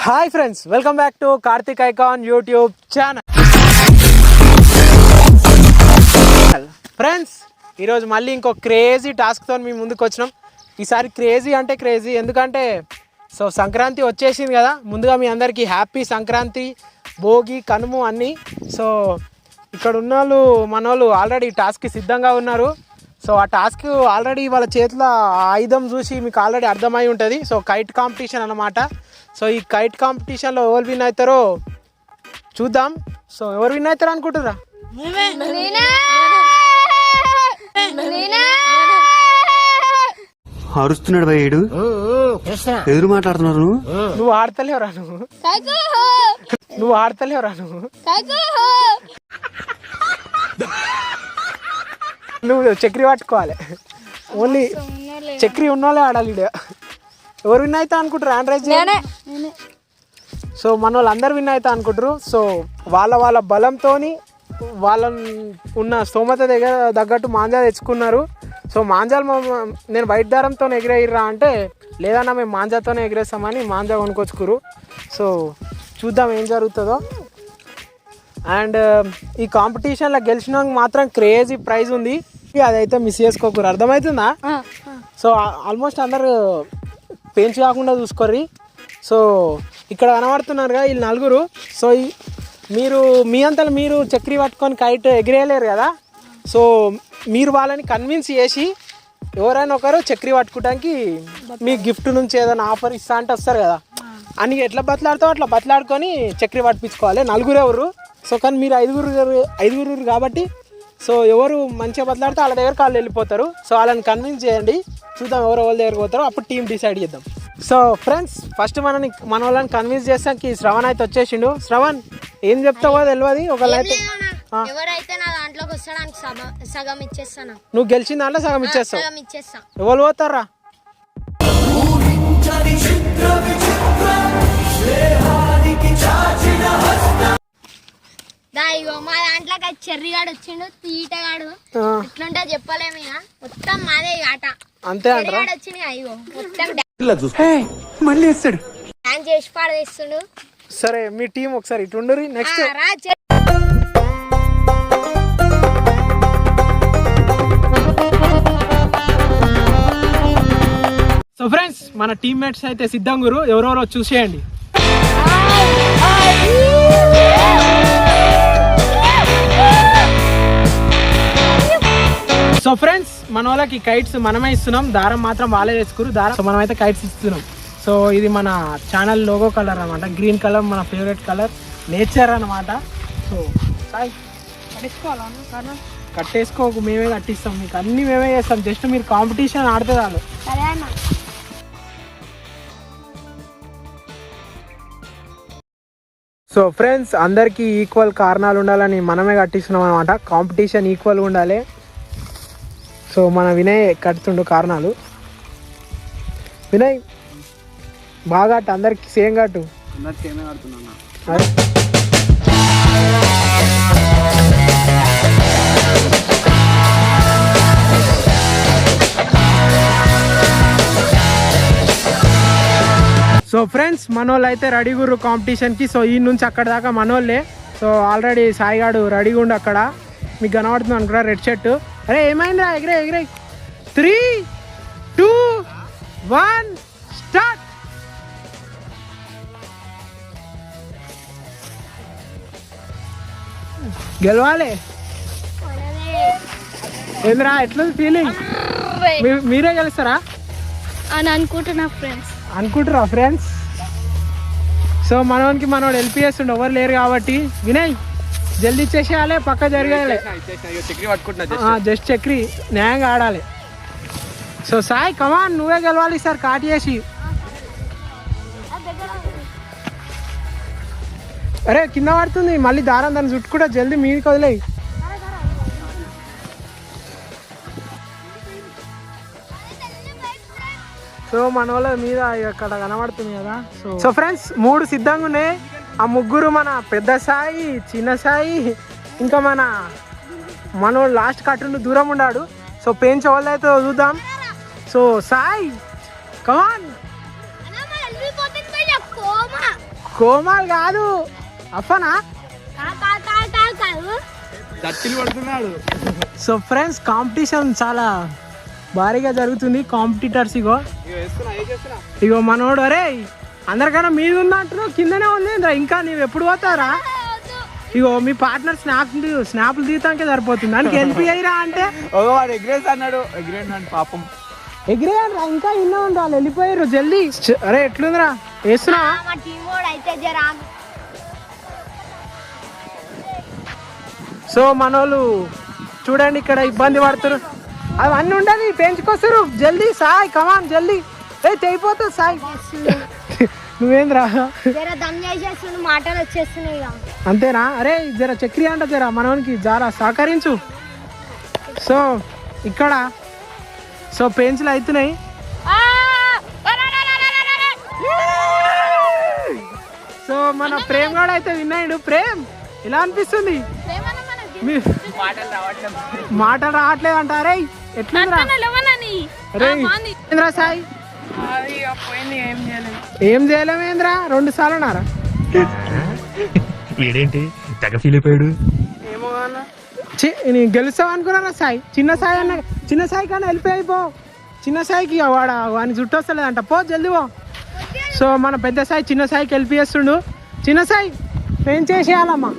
Hi friends welcome back to Karthik icon YouTube channel. Friends ఈరోజు మళ్ళీ ఇంకో crazy టాస్క్తో మీ ముందుకు వచ్చినాం. ఈసారి క్రేజీ అంటే క్రేజీ ఎందుకంటే సో సంక్రాంతి వచ్చేసింది కదా ముందుగా మీ అందరికీ హ్యాపీ సంక్రాంతి భోగి కనుము అన్నీ. సో ఇక్కడ ఉన్న వాళ్ళు మన వాళ్ళు ఆల్రెడీ టాస్క్కి సిద్ధంగా ఉన్నారు. సో ఆ టాస్క్ ఆల్రెడీ వాళ్ళ చేతిలో ఆయుధం చూసి మీకు ఆల్రెడీ అర్థమై ఉంటుంది. సో కైట్ కాంపిటీషన్ అన్నమాట. సో ఈ కైట్ కాంపిటీషన్లో ఎవరు విన్ అవుతారో చూద్దాం. సో ఎవరు విన్ అవుతారో అనుకుంటురా అరుస్తున్నాడు ఎదురు మాట్లాడుతున్నారు నువ్వు? నువ్వు ఆడతలేవురా నువ్వు? నువ్వు ఆడతలేవురా నువ్వు? నువ్వు చక్రి పట్టుకోవాలి. ఓన్లీ చక్రి ఉన్నోళ్ళే ఆడాలి. ఎవరు విన్ అవుతా అనుకుంటారు? ఆండ్రాయిడ్ సో మన వాళ్ళు అందరు విన్ అవుతా అనుకుంటారు. సో వాళ్ళ వాళ్ళ బలంతో వాళ్ళ ఉన్న స్తోమత దగ్గర తగ్గట్టు మాంజా తెచ్చుకున్నారు. సో మాంజాలు మా- నేను బయట దారంతో ఎగిరేయరా అంటే లేదన్నా మేము మాంజాతోనే ఎగిరేస్తామని మాంజా కొనుక్కొచ్చుకురు. సో చూద్దాం ఏం జరుగుతుందో. అండ్ ఈ కాంపిటీషన్లో గెలిచిన మాత్రం క్రేజీ ప్రైజ్ ఉంది. అదైతే మిస్ చేసుకోకూరు అర్థమవుతుందా సో ఆల్మోస్ట్ అందరు పెంచి కాకుండా చూసుకోర్రి. సో ఇక్కడ కనబడుతున్నారుగా వీళ్ళు నలుగురు. సో మీరు మీ అంతలో మీరు చక్రి పట్టుకొని కైట్ ఎగిరేయలేరు కదా? సో మీరు వాళ్ళని కన్విన్స్ చేసి ఎవరైనా ఒకరు చక్రి పట్టుకోవడానికి మీ గిఫ్ట్ నుంచి ఏదైనా ఆఫర్ ఇస్తా అంటే వస్తారు కదా? అని ఎట్లా బతలాడతావు అట్లా బతలాడుకొని చక్రి పట్టించుకోవాలి. నలుగురు ఎవరు? సో కానీ మీరు ఐదుగురు ఐదుగురు కాబట్టి సో ఎవరు మంచిగా బతలాడితే వాళ్ళ దగ్గర వాళ్ళు వెళ్ళిపోతారు. సో వాళ్ళని కన్విన్స్ చేయండి. చూద్దాం ఎవరు వాళ్ళ దగ్గరకు పోతారో. అప్పుడు టీం డిసైడ్ చేద్దాం. సో ఫ్రెండ్స్ ఫస్ట్ మనని మన వాళ్ళని కన్విన్స్ చేస్తానికి శ్రవణ్ అయితే వచ్చేసిండు. శ్రవణ్ ఏం చెప్తావో తెలియదు ఒకళ్ళు అయితే ఆ. ఎవరైతే నా దాంట్లోకి వస్తాడానికి సగం ఇచ్చేస్తాను. నువ్వు గెలిచిన దాంట్లో సగం ఇచ్చేస్తావు. సగం ఇచ్చేస్తా. ఎవరు పోతారా? ఇగో మా దాంట్లోకి అది చెర్రిగాడు వచ్చిండు తీటగాడు. ఎట్లుంటే చెప్పలేము ఇక మొత్తం మాదే ఇక ఆట. అంతే చెర్రిగాడు వచ్చింది ఇగో మొత్తం మళ్ళీ వేస్తాడు. డాన్స్ చేసి పాడేస్తుండు. సరే మీ టీం ఒకసారి ఇటు నెక్స్ట్ రా సో ఫ్రెండ్స్ మన టీమ్మేట్స్ అయితే సిద్ధంగురు. ఎవరెవరో చూసేయండి. సో ఫ్రెండ్స్ మన వాళ్ళకి కైట్స్ మనమే ఇస్తున్నాం. దారం మాత్రం వాళ్ళే తెచ్చుకురు దారం సో మనమైతే కైట్స్ ఇస్తున్నాం. సో ఇది మన ఛానల్ లోగో కలర్ అనమాట గ్రీన్ కలర్ మన ఫేవరెట్ కలర్ నేచర్ అనమాట సో సాయి కట్టేసుకోవాలా కట్టేసుకోకు. మేమే కట్టిస్తాం మీకు. అన్ని మేమే చేస్తాం. జస్ట్ మీరు కాంపిటీషన్ ఆడితే చాలు. సో ఫ్రెండ్స్ అందరికీ ఈక్వల్ కారణాలు ఉండాలని మనమే కట్టిస్తున్నాం అనమాట కాంపిటీషన్ ఈక్వల్గా ఉండాలి. సో మన వినయ్ కడుతుండు కారణాలు. వినయ్ బాగా అట్టు అందరికి సేమ్ కట్టు అదే. సో ఫ్రెండ్స్ మనోళ్ళు అయితే రెడీ గుర్రు కాంపిటీషన్కి సో ఈ నుంచి అక్కడ దాకా మనోళ్ళే. సో ఆల్రెడీ సాయిగాడు రెడీగా ఉండు అక్కడ. మీకు కనబడుతుంది అనుకున్నా రెడ్ షర్ట్. అరే ఏమైందిరా? ఎగిరే ఎగిరే. త్రీ టూ వన్ స్టార్ట్ గెలవాలి. ఏంద్రా ఎట్లుంది ఫీలింగ్ మీరే గెలుస్తారా? అని అనుకుంటున్నా ఫ్రెండ్స్ అనుకుంటారా ఫ్రెండ్స్ సో మనోనికి మనోడు చేస్తుండే ఎవరు లేరు కాబట్టి. వినయ్. జల్దీ ఇచ్చేసేయాలి పక్క జరగాలి. జస్ట్ చక్రి న్యాయంగా ఆడాలి. సో సాయి కమాన్ నువ్వే గెలవాలి సార్ కాట్ చేసి అరే కింద పడుతుంది మళ్ళీ దారం దాన్ని చుట్టుకుంటా జల్దీ మీదకి వదిలేయి. సో మన వాళ్ళ మీద అక్కడ కనబడుతుంది కదా. సో సో ఫ్రెండ్స్ మూడు సిద్ధంగా ఉన్నాయి. ఆ ముగ్గురు మన పెద్ద సాయి చిన్న సాయి ఇంకా మన మనోడు లాస్ట్ కట్టు దూరం ఉన్నాడు. సో పెంచే వాళ్ళు అయితే చూద్దాం. సో సాయి కమాన్ కోమాల్ కాదు. అఫనా? సో ఫ్రెండ్స్ కాంపిటీషన్ చాలా భారీగా జరుగుతుంది. కాంపిటీటర్స్ ఇగో. ఇగో మనోడు అరే అందరికన్నా మీద ఉంది అంటున్నావు కిందనే ఉంది? ఇంకా నీవు ఎప్పుడు పోతారా ఇగో మీ పార్ట్నర్ స్నాప్ స్నాప్లు తీయటానికే సరిపోతుంది. దానికి హెల్ప్ అయ్యిరా అంటే. వాడు ఎగ్రేస్ అన్నాడు. ఎగ్రేస్ పాపం. ఎగిరేయరా ఇంకా ఇన్న ఉంది వాళ్ళు వెళ్ళిపోయారు జల్దీ. అరే ఎట్లుందిరా? వేస్తున్నా మా టీం వాడు అయితే జరా సో మనోళ్ళు చూడండి ఇక్కడ ఇబ్బంది పడుతున్నారు అవన్నీ ఉండదు పెంచుకొస్తారు జల్దీ సాయ్ కమాన్ జల్దీ. ఏ తెగిపోతుంది సాయ్. నువ్వేంద్రా? జర దమ్ చేసేస్తుండు మాటలు వచ్చేస్తున్నాయి ఇక. అంతేనా? అరే జర చక్రి అంట జర మనోనికి జర సహకరించు. సో ఇక్కడ సో పెన్సిల్ అవుతున్నాయి. సో మన ప్రేమ్ కూడా అయితే విన్నాడు. ప్రేమ్ ఎలా అనిపిస్తుంది? మీ మాటలు రావట్లేదు. అంటారే ఏంద్రా సాయి? ఏం చేయలేమేంద్రా? రెండు సార్లు అన్నారా? వీడేంటి? తెగ ఫీల్ అయిపోయాడు. ఛీ, నేను గెలుస్తావు అనుకున్నారా సాయి? చిన్న సాయి అన్న చిన్న సాయి కన్నా వెళ్ళిపోయి పో. చిన్న సాయికి వాడు వాని చుట్టూ వస్తలేదంట. పో జల్దీ పో. సో మన పెద్ద సాయి చిన్న సాయికి వెళ్ళిపిస్తుండు చిన్న సాయి ఏం చేసేయాలమ్మా?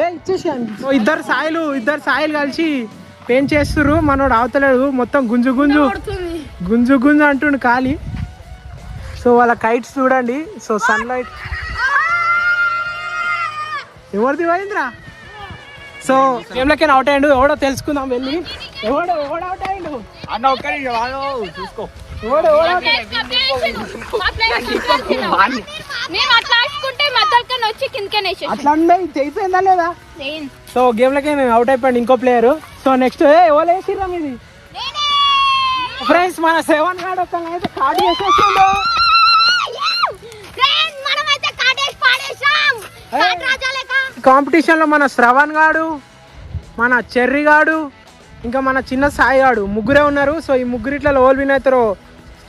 ఏ ఇచ్చేసేయండి. ఓ ఇద్దరు సాయిలు ఇద్దరు సాయిలు కలిసి పెయింట్ చేస్తుర్రు? మనోడు అవతలేడు. మొత్తం గుంజు గుంజు. గుంజు గుంజు అంటుండు ఖాళీ. సో వాళ్ళ కైట్స్ చూడండి. సో సన్లైట్ ఎవరిది పోయిందిరా? సో గేమ్లకి అవుట్ అయ్యిండు? ఎవడో తెలుసుకుందాం వెళ్ళి. ఎవడో ఎవడో అవుట్ అయ్యిండు? అన్న ఒక్కరి చూసుకో. ఎవడో అట్లా చేయిపోయిందా లేదా? సో గేమ్లకి అవుట్ అయిపోయింది ఇంకో ప్లేయర్ సో నెక్స్ట్ ఏ ఎవరు వేసిర్రా మీది? ఫ్రెండ్స్ మన సెవెన్ ఒక అయితే కార్డు కాంపిటీషన్లో మన శ్రవణ్ గాడు మన చెర్రి గాడు ఇంకా మన చిన్న సాయి గాడు ముగ్గురే ఉన్నారు. సో ఈ ముగ్గురిట్లలో ఓల్ విన్ అవుతారో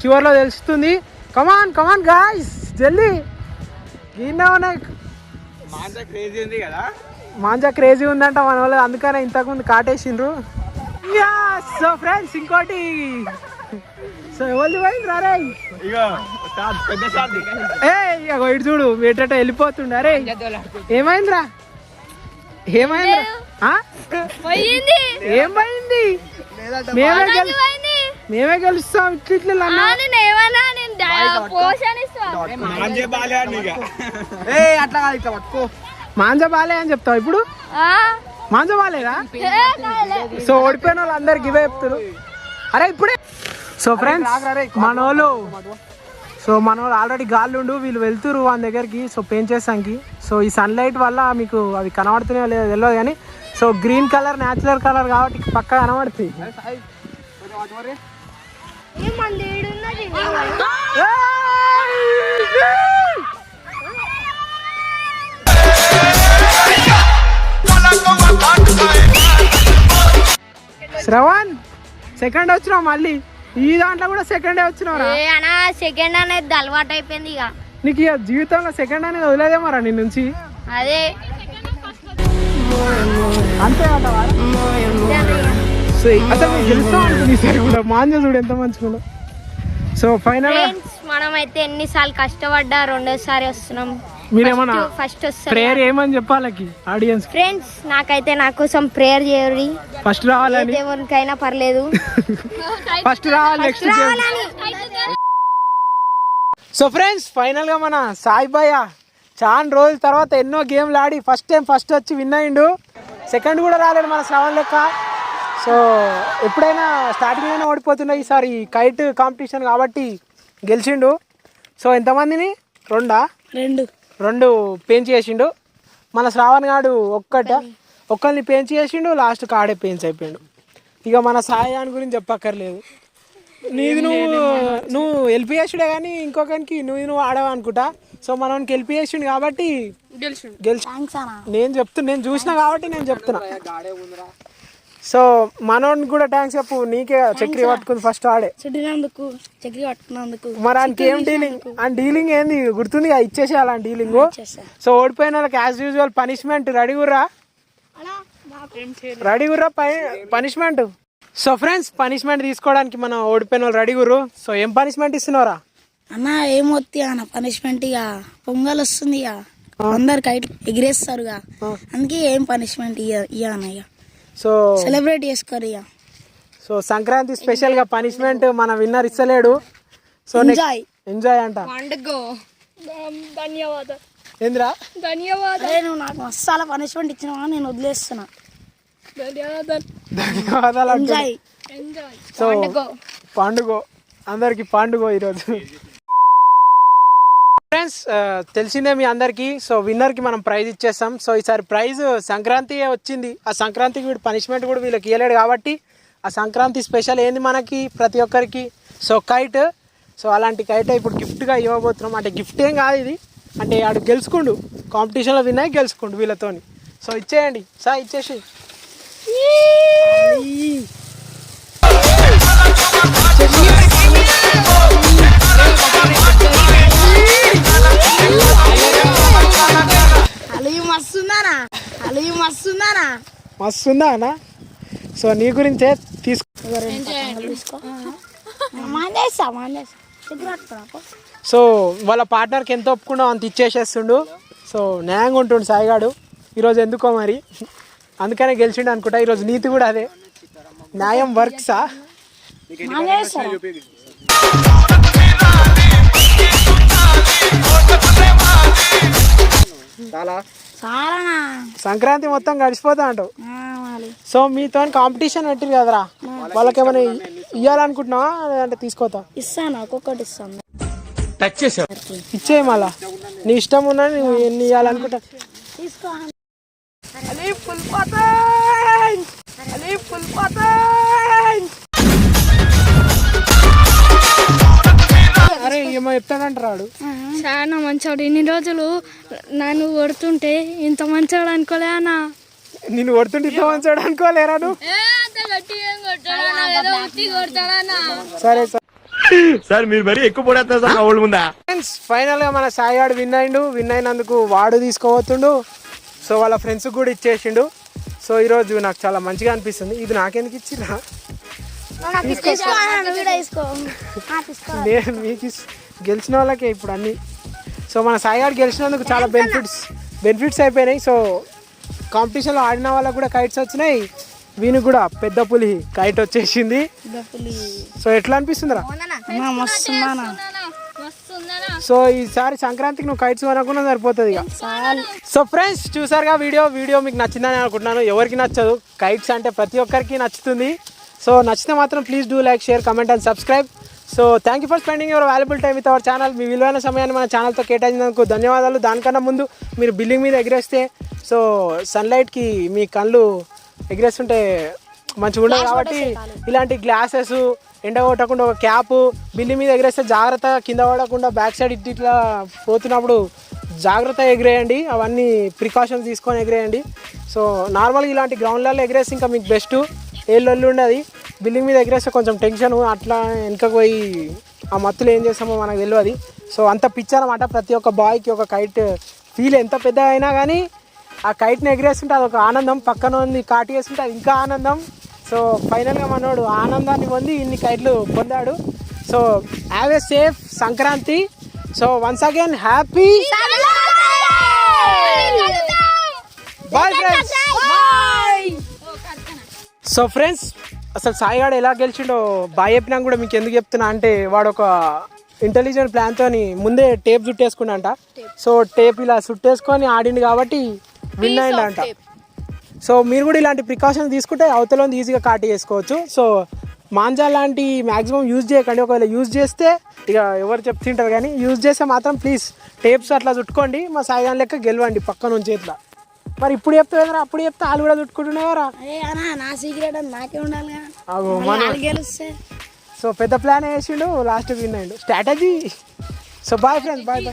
చివరిలో తెలుస్తుంది. కమాన్ కమాన్ గాయ్స్ జల్దీ. ఈయన ఉన్నాయి. మాంజ క్రేజీ ఉంది కదా. మాంజా క్రేజీ ఉందంట మన వాళ్ళు అందుకనే ఇంతకుముందు కాటేసిండ్రు సో ఫ్రెండ్స్ ఇంకోటి. సో ఎవరిది పోయింది రే ఇక సార్ పెద్ద సార్ ఏ ఇగో ఇటు చూడు వేటట వెళ్ళిపోతుండ. ఏమైందిరా? పోయింది. ఏం పోయింది? మేమే గెలుస్తాం ఇట్ల ఇట్ల ఇక. మాంజ బాలే అని చెప్తావు ఇప్పుడు? ఏ, కాదులే. సో ఓడిపోయిన వాళ్ళు అందరికి ఇవే చెప్తారు అరే ఇప్పుడే. సో ఫ్రెండ్స్ మనోళ్ళు సో మనోళ్ళు ఆల్రెడీ గాళ్ళుండు వీళ్ళు వెళ్తురు వాళ్ళ దగ్గరికి సో పెంచేసానికి సో ఈ సన్లైట్ వల్ల మీకు అవి కనబడుతున్నాయో లేదో తెలియదు కానీ so green colour natural colour కాబట్టి పక్క కనబడుతుంది. శ్రవణ్ సెకండ్ వచ్చినావు మళ్ళీ. ఈ దాంట్లో కూడా సెకండే వచ్చినావురా. ఏ అన్నా సెకండ్ అనేది అలవాటు అయిపోయింది ఇక. నీకు ఇక జీవితంలో సెకండ్ అనేది వదిలేదేమోరా నీ నుంచి. అదే. అంతే అంటావా సో అసలు కూడా? మాంజ చూడు ఎంత మంచిగా సో ఫైనల్ మనమైతే ఎన్నిసార్లు కష్టపడ్డా రెండోసారి వస్తున్నాం. మీరేమన్నా ఫస్ట్ ప్రేయర్ ఏమని చెప్పాలకి ఆడియన్స్ ఫ్రెండ్స్ నాకైతే నా కోసం ప్రేయర్ చేయరు ఫస్ట్ రావాలని. దేవునికైనా పర్లేదు. ఫస్ట్ రావాలి నెక్స్ట్ సో ఫ్రెండ్స్ ఫైనల్గా మన సాయి భయ్య చాలా రోజుల తర్వాత ఎన్నో గేమ్లు ఆడి ఫస్ట్ టైం ఫస్ట్ వచ్చి విన్ అయిండు. సెకండ్ కూడా రాలేడు మన శ్రవణ్ లెక్క. సో ఎప్పుడైనా స్టార్టింగ్లోనే ఓడిపోతుండే ఈసారి కైట్ కాంపిటీషన్ కాబట్టి గెలిచిండు. సో ఎంతమందిని? రెండా? రెండు. రెండు పెంచి చేసిండు మన శ్రావణ్ గాడు ఒక్కట ఒక్కరిని పెంచి చేసిండు లాస్ట్ ఆడే పెంచి అయిపోయిండు. ఇక మన సాయాన్ని గురించి చెప్పక్కర్లేదు. నీది నువ్వు నువ్వు ఎల్పి చేసుడే కానీ ఇంకొకరికి నువ్వు నువ్వు ఆడవా అనుకుంటా? సో మనకి ఎల్పి చేసిండు కాబట్టి గెలిచి నేను చెప్తున్నా నేను చూసిన కాబట్టి నేను చెప్తున్నా. సో మనోడిని కూడా థ్యాంక్స్ చెప్పు నీకే చక్రి పట్టుకుంది ఫస్ట్ ఆడే. చుట్టినందుకు చక్రి పట్టుకున్నందుకు మరి ఆయనకి ఏం డీలింగ్ ఆ డీలింగ్ ఏంది? గుర్తుంది ఇచ్చేసి అలా డీలింగ్ సో ఓడిపోయిన వాళ్ళకి యాజ్ యూజువల్ పనిష్మెంట్ రెడీ గుర్రా? రెడీ గుర్రా పనిష్మెంట్ సో ఫ్రెండ్స్ పనిష్మెంట్ తీసుకోవడానికి మనం ఓడిపోయిన వాళ్ళు రెడీ గుర్రు. సో ఏం పనిష్మెంట్ ఇస్తున్నారా అన్న ఏమొత్తి అన్న పనిష్మెంట్ ఇక. పొంగల్ వస్తుంది ఇక. అందరు కైట్ ఎగిరేస్తారు ఇక అందుకే ఏం పనిష్మెంట్ ఇయ్య ఇయ్య అన్న ఇక. సో సెలబ్రేట్ చేసుకోరు ఇక సో సంక్రాంతి స్పెషల్గా పనిష్మెంట్ మన విన్నర్ ఇస్తలేడు. సో ఎంజాయ్ ఎంజాయ్ అంట. పండుగ. ధన్యవాదాలు ఏంద్రా? ధన్యవాదాలు నువ్వు నాకు మసాలా పనిష్మెంట్ ఇచ్చినావా? నేను వదిలేస్తున్నా. ధన్యవాదాలు ధన్యవాదాలు అంటున్నా. ఎంజాయ్ ఎంజాయ్ సో పండుగ. అందరికి పండుగ ఈరోజు. ఫ్రెండ్స్ తెలిసిందే మీ అందరికి. సో విన్నర్కి మనం ప్రైజ్ ఇచ్చేస్తాం. సో ఈసారి ప్రైజ్ సంక్రాంతి వచ్చింది? ఆ సంక్రాంతికి వీడు పనిష్మెంట్ కూడా వీళ్ళకి ఇవ్వలేడు కాబట్టి ఆ సంక్రాంతి స్పెషల్ ఏంది మనకి ప్రతి ఒక్కరికి? సో కైట్ సో అలాంటి కైట్ ఇప్పుడు గిఫ్ట్గా ఇవ్వబోతున్నాం. అంటే గిఫ్ట్ ఏం కాదు ఇది. అంటే ఆడు గెలుచుకుండు. కాంపిటీషన్లో విన్ అయ్యి గెలుచుకుండు వీళ్ళతోని. సో ఇచ్చేయండి. సార్ ఇచ్చేసి. అలిగి మస్తుందానా అలిగి మస్తుందానా మస్తు ఉందా అన్న సో నీ గురించే తీసుకు. సో వాళ్ళ పార్ట్నర్కి ఎంత ఒప్పుకున్నావు అంత ఇచ్చేసేస్తుండు. సో న్యాయంగా ఉంటుండు సాయిగాడు. ఈరోజు ఎందుకో మరి? అందుకనే గెలిచిండు అనుకుంటా. ఈరోజు నీతి కూడా అదే. న్యాయం వర్క్సా? మానేస్తా చాలానా? సంక్రాంతి మొత్తం గడిచిపోతా అంటావు. సో మీతో కాంపిటీషన్ పెట్టిరు కదరా? వాళ్ళకి ఏమైనా ఇవ్వాలనుకుంటున్నావా లేదంటే తీసుకోతా ఇస్తాను ఒక్కొక్కటి ఇస్తాను. ఇచ్చేయి మళ్ళా. నీ ఇష్టం ఉన్నా నువ్వు ఎన్ని ఇవ్వాలనుకుంటా తీసుకో. ఏమో చెప్తాడంటారు చాలా మంచోడు. ఇన్ని రోజులు నన్ను కొడుతుంటే ఇంత మంచోడు అనుకోలే అన్న. నిన్ను కొడుతుంటే ఇంత మంచోడు అనుకోలేరా సరే సరే. సార్ మీరు మరీ ఎక్కువ పడేస్తున్నారు సార్ ఊళ్ళ ముందా? ఫ్రెండ్స్ ఫైనల్గా మన సాయిగాడు విన్ అయిండు. విన్ అయినందుకు వాడు తీసుకోబోతుండు. సో వాళ్ళ ఫ్రెండ్స్ కూడా ఇచ్చేసిండు. సో ఈరోజు నాకు చాలా మంచిగా అనిపిస్తుంది. ఇది నాకెందుకు ఇచ్చిరా నేను మీకు గెలిచిన వాళ్ళకే ఇప్పుడు అన్ని. సో మన సాయిగాడు గెలిచినందుకు చాలా బెనిఫిట్స్ బెనిఫిట్స్ అయిపోయినాయి. సో కాంపిటీషన్లో ఆడిన వాళ్ళకు కూడా కైట్స్ వచ్చినాయి. వీనికి కూడా పెద్ద పులి కైట్ వచ్చేసింది. సో ఎట్లా అనిపిస్తుందిరా? సో ఈసారి సంక్రాంతికి నువ్వు కైట్స్ కొనకుండా సరిపోతుంది ఇక. సో ఫ్రెండ్స్ చూసారుగా వీడియో? వీడియో మీకు నచ్చిందని అనుకుంటున్నాను. ఎవరికి నచ్చదు? కైట్స్ అంటే ప్రతి ఒక్కరికి నచ్చుతుంది. సో నచ్చితే మాత్రం please do like share comment and subscribe so thank you for spending your valuable time with our channel మీ విలువైన సమయాన్ని మన ఛానల్తో కేటాయించినందుకు ధన్యవాదాలు. దానికన్నా ముందు మీరు బిల్డింగ్ మీద ఎగిరేస్తే సో సన్లైట్కి మీ కళ్ళు ఎగిరేస్తుంటే మంచిగా ఉండదు కాబట్టి ఇలాంటి గ్లాసెస్ ఎండ కొట్టకుండా ఒక క్యాప్ బిల్డింగ్ మీద ఎగిరేస్తే జాగ్రత్తగా కింద పడకుండా బ్యాక్ సైడ్ ఇటు ఇట్లా పోతున్నప్పుడు జాగ్రత్త ఎగిరేయండి. అవన్నీ ప్రికాషన్స్ తీసుకొని ఎగిరేయండి. సో నార్మల్గా ఇలాంటి గ్రౌండ్లలో ఎగిరేస్తే ఇంకా మీకు బెస్ట్ ఏ లొల్లి ఉండదు. బిల్డింగ్ మీద ఎగిరేస్తే కొంచెం టెన్షన్ అట్లా వెనకకు పోయి ఆ మత్తులు ఏం చేస్తామో మనకు తెలియదు. సో అంత పిచ్చి అనమాట ప్రతి ఒక్క బాయ్కి ఒక కైట్ ఫీల్ ఎంత పెద్ద అయినా కానీ ఆ కైట్ని ఎగిరేస్తుంటే అదొక ఆనందం. పక్కన ఉంది కాటి వేస్తుంటే అది ఇంకా ఆనందం. సో ఫైనల్గా మనోడు ఆనందాన్ని పొంది ఇన్ని కైట్లు పొందాడు. So have a safe Sankranti. So once again happy bye friends so friends అసలు సాయిగాడు ఎలా గెలిచిండో బాయ్ చెప్పినా కూడా మీకు ఎందుకు చెప్తున్నా అంటే వాడు ఒక ఇంటెలిజెంట్ ప్లాన్తో ముందే టేప్ చుట్టేసుకున్నాంట సో టేప్ ఇలా చుట్టేసుకొని ఆడిండు కాబట్టి విన్ అయిందంట సో మీరు కూడా ఇలాంటి ప్రికాషన్స్ తీసుకుంటే అవతల ఉంది ఈజీగా కాటి చేసుకోవచ్చు. సో మాంజా లాంటి మ్యాక్సిమం యూజ్ చేయకండి. ఒకవేళ యూజ్ చేస్తే ఇక ఎవరు చెప్తుంటారు కానీ యూజ్ చేస్తే మాత్రం ప్లీజ్ టేప్స్ అట్లా చుట్టుకోండి. మా సాయిగాన్ లెక్క గెలవండి పక్క నుంచి ఇట్లా. మరి ఇప్పుడు చెప్తే కదరా అప్పుడు చెప్తే వాళ్ళు కూడా అన్న నా సీక్రెట్ నాకే ఉండాలి గెలిస్తే. సో పెద్ద ప్లాన్ వేసిండు లాస్ట్ విన్ అయ్యిండు strategy so bye friends bye bye